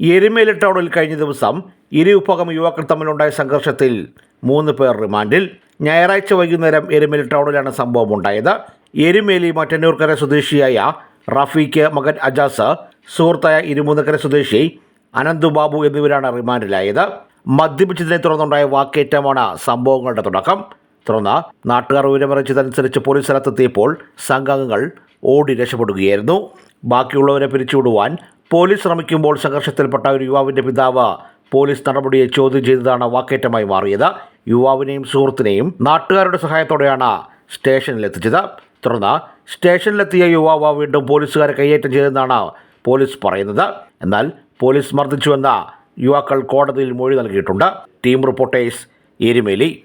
എരുമേലി ടൗണിൽ കഴിഞ്ഞ ദിവസം ഇരു വിഭാഗം യുവാക്കൾ തമ്മിലുണ്ടായ സംഘർഷത്തിൽ മൂന്ന് പേർ റിമാൻഡിൽ. ഞായറാഴ്ച വൈകുന്നേരം എരുമേലി ടൗണിലാണ് സംഭവം ഉണ്ടായത് എരുമേലി മറ്റന്നൂർക്കര സ്വദേശിയായ റഫീഖ് മകൻ അജാസ് സുഹൃത്തായ ഇരുമൂന്നക്കര സ്വദേശി അനന്തുബാബു എന്നിവരാണ് റിമാൻഡിലായത്. മദ്യപിച്ചതിനെ തുടർന്നുണ്ടായ വാക്കേറ്റമാണ് സംഭവങ്ങളുടെ തുടക്കം. തുടർന്ന് നാട്ടുകാർ വിവരമറിയിച്ചതനുസരിച്ച് പോലീസ് സ്ഥലത്തെത്തിയപ്പോൾ സംഘാംഗങ്ങൾ ഓടി രക്ഷപ്പെടുകയായിരുന്നു. ബാക്കിയുള്ളവരെ പിരിച്ചുവിടുവാൻ പോലീസ് ശ്രമിക്കുമ്പോൾ സംഘർഷത്തിൽപ്പെട്ട ഒരു യുവാവിന്റെ പിതാവ് പോലീസ് നടപടിയെ ചോദ്യം ചെയ്തതാണ് വാക്കേറ്റമായി മാറിയത്. യുവാവിനെയും സുഹൃത്തിനെയും നാട്ടുകാരുടെ സഹായത്തോടെയാണ് സ്റ്റേഷനിലെത്തിച്ചത്. തുടർന്ന് സ്റ്റേഷനിലെത്തിയ യുവാവ് വീണ്ടും പോലീസുകാരെ കൈയേറ്റം ചെയ്തെന്നാണ് പോലീസ് പറയുന്നത്. എന്നാൽ പോലീസ് മർദ്ദിച്ചുവെന്ന യുവാക്കൾ കോടതിയിൽ മൊഴി നൽകിയിട്ടുണ്ട്. Team reporters Erumeli.